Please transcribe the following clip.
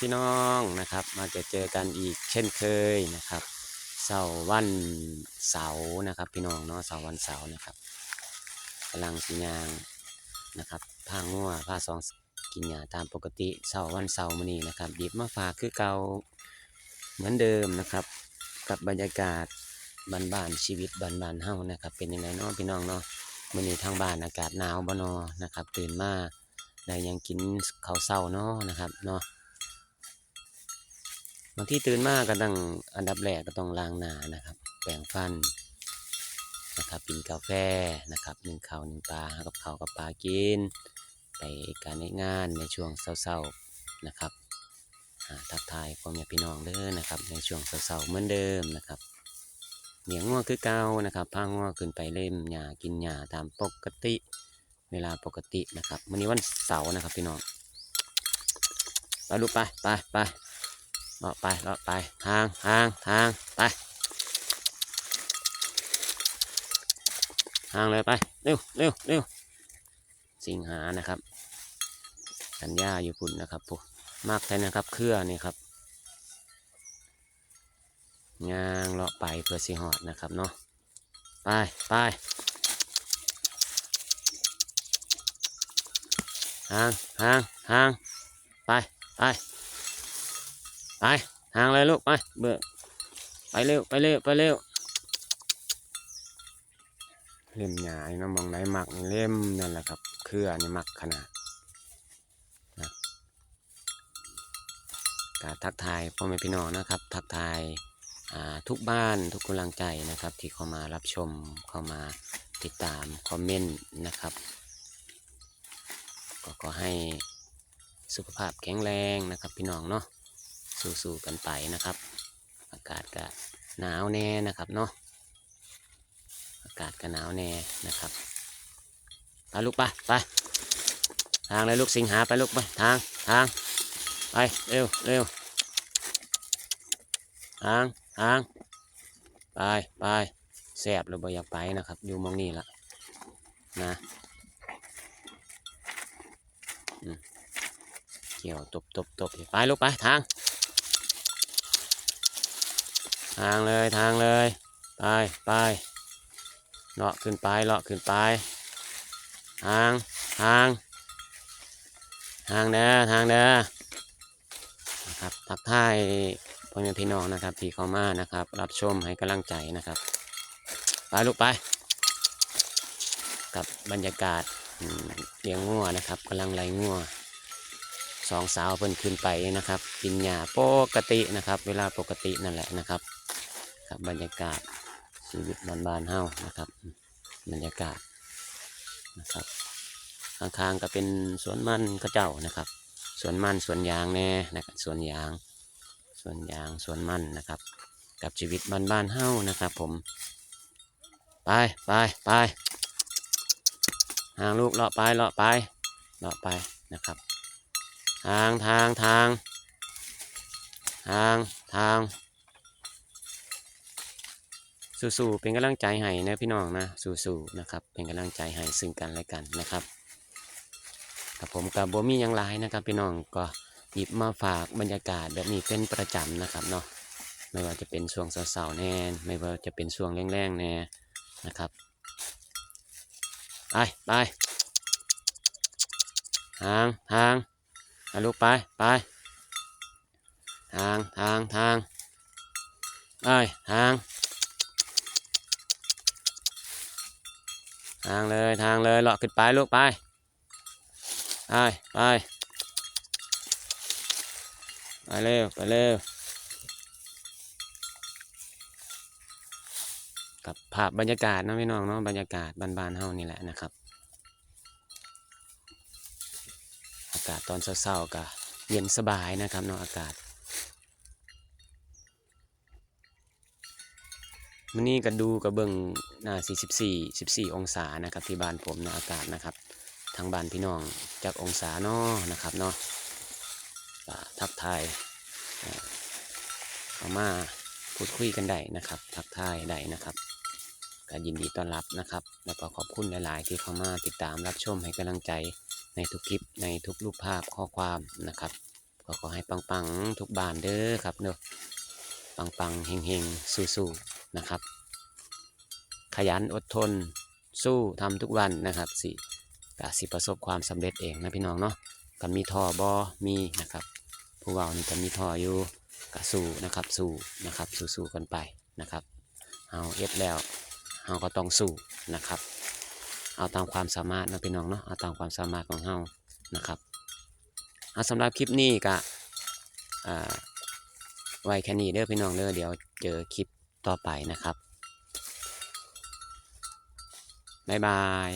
พี่น้องนะครับมาเจอเจอกันอีกเช่นเคยนะครับเสาร์วันเสาร์นะครับ พี่น้องเนาะเสาร์วันเสาร์นะครับกำลังสียางนะครับผ้างัวผ้าซองกินหญ้าตามปกติเสาร์วันเสาร์มื้อนี้นะครับหยิบมาฝากคือเก่าเหมือนเดิมนะครับ กับบรรยากาศบ้านๆชีวิตบ้านๆเฮานะครับ เป็นยังไงเนาะพี่น้องเนาะมื้อนี้ทางบ้านอากาศหนาวบ่นอนะครับ ตื่นมาได้ยังกินข้าวเช้าเนาะนะครับเนาะ บางที่ตื่นมากก็ต้องอันดับแรกก็ต้องล้างหน้านะครับ แปรงฟันนะครับกินกาแฟนะครับหนึ่งข้าวหนึ่งปลากับข้าวกับปลากิน ไปการในงานในช่วงเศร้าๆนะครับทักทายพ่อแม่พี่น้องเด้อนะครับ ในช่วงเศร้าๆเหมือนเดิมนะครับเหนียงง่วคือเก่านะครับพาง่วขึ้นไปเล่มหญ้ากินหญ้าตามปกติ เวลาปกตินะครับวันนี้วันเสาร์นะครับพี่น้องไปลูกไปไปไป เลาะไปเลาะไปทางทางทางไปทางเลยไปเร็วเร็วเร็วสิงหานะครับสัญญาอยู่พุ่นนะครับพวกมากแท้นะครับเครือนี่ครับยางเลาะไปเพื่อสิหอดนะครับเนาะไปไปทางทางทางไปไป ไปทางเลยลูกไปเบื่อไปเร็วไปเร็วไปเร็วเล่มหยายน้ำมองไหนหมักเล่มนั่นแหละครับ เครือนี่หมักขนาดนะการทักทายพ่อแม่พี่น้องนะครับ ทักทายทุกบ้านทุกกำลังใจนะครับ ที่เข้ามารับชมเข้ามาติดตามคอมเมนต์นะครับ ก็ขอให้สุขภาพแข็งแรงนะครับพี่น้องเนาะ สู้ๆกันไปนะครับ อากาศก็หนาวแน่นะครับเนาะอากาศก็หนาวแน่นะครับไปลูกไปไปทางเลยลูกสิงหาไปลูกไปทางทางไปเร็วเร็วทางทางไปไปแสบเราบ่อยากไปนะครับ อยู่มองนี่ละนะเกี่ยวตบตบตบไปลูกไปทาง ทางเลยทางเลยไปไปเลาะขึ้นไปเลาะขึ้นไปทางทางทางเด้อทางเด้อนะครับทักทายพ่อแม่พี่น้องนะครับที่เข้ามานะครับ รับชมให้กำลังใจนะครับไปลูกไป กับบรรยากาศเลี้ยงงัวนะครับกำลังไล่งัวสองสาวเพิ่นขึ้นไปนะครับ กินหญ้าปกตินะครับ เวลาปกตินั่นแหละนะครับ ครับ บรรยากาศชีวิตบ้านๆเฮานะครับ บรรยากาศนะครับข้างๆก็เป็นสวนมันเข้าเจ้านะครับ สวนมันสวนยางแน่นะครับสวนยางสวนยางสวนมันนะครับ กับชีวิตบ้านๆเฮานะครับ ผมไปไปไปทางลูกเลาะไปเลาะไปเลาะไปนะครับ ทางทางทางทางทาง สู้ๆเป็นกำลังใจให้นะพี่น้องนะสู้ๆนะครับเป็นกำลังใจให้ซึ่งกันและกันนะครับกับผมกับโบมี่ยังหลายนะครับ พี่น้องก็หยิบมาฝากบรรยากาศแบบนี้เป็นประจำนะครับเนาะไม่ว่าจะเป็นช่วงเสาร์แน่ไม่ว่าจะเป็นช่วงแรงๆแน่นะครับไปไปทางทางลูกไปไปทางทางทางไปทาง ทางเลยทางเลยเลาะขึ้นไปลูกไป ไปไปไปเร็วไปเร็วกับภาพบรรยากาศนะพี่น้องเนาะบรรยากาศบานๆเฮานี่แหละนะครับ อากาศตอนเช้าๆก็เย็นสบายนะครับเนาะอากาศ มันนี่ก็ดูกับเบิ่งหน้า44 14 องศานะครับที่บ้านผมนะอากาศนะครับ ทางบ้านพี่น้องจากองศาเนาะนะครับเนาะทักทายเอ่อเข้ามาพูดคุยกันได้นะครับ ทักทายได้นะครับก็ยินดีต้อนรับนะครับ แล้วก็ขอบคุณหลาย ๆ ที่เข้ามาติดตามรับชมให้กำลังใจในทุกคลิปในทุกรูปภาพข้อความนะครับก็ขอให้ปัง ๆ ทุกบ้านเด้อครับเนอะปัง ๆ เฮง ๆ สู้ ๆ นะครับ ขยันอดทน สู้ทำทุกวันนะครับสิกสิประสบความสำเร็จเองนะพี่น้องเนาะก็มีท่อบอมีนะครับผู้เว่านี่ก็มีท่ออยู่กสู้นะครับสู้นะครับสู้ๆกันไปนะครับเอาเอ็ดแล้วเฮาก็ต้องสู้นะครับ เอาตามความสามารถนะพี่น้องเนาะเอาตามความสามารถของเฮานะครับเอาสำหรับคลิปนี้ก็ไว้แค่นี้เด้อพี่น้องเด้อเดี๋ยวเจอคลิป ต่อไปนะครับ บ๊ายบาย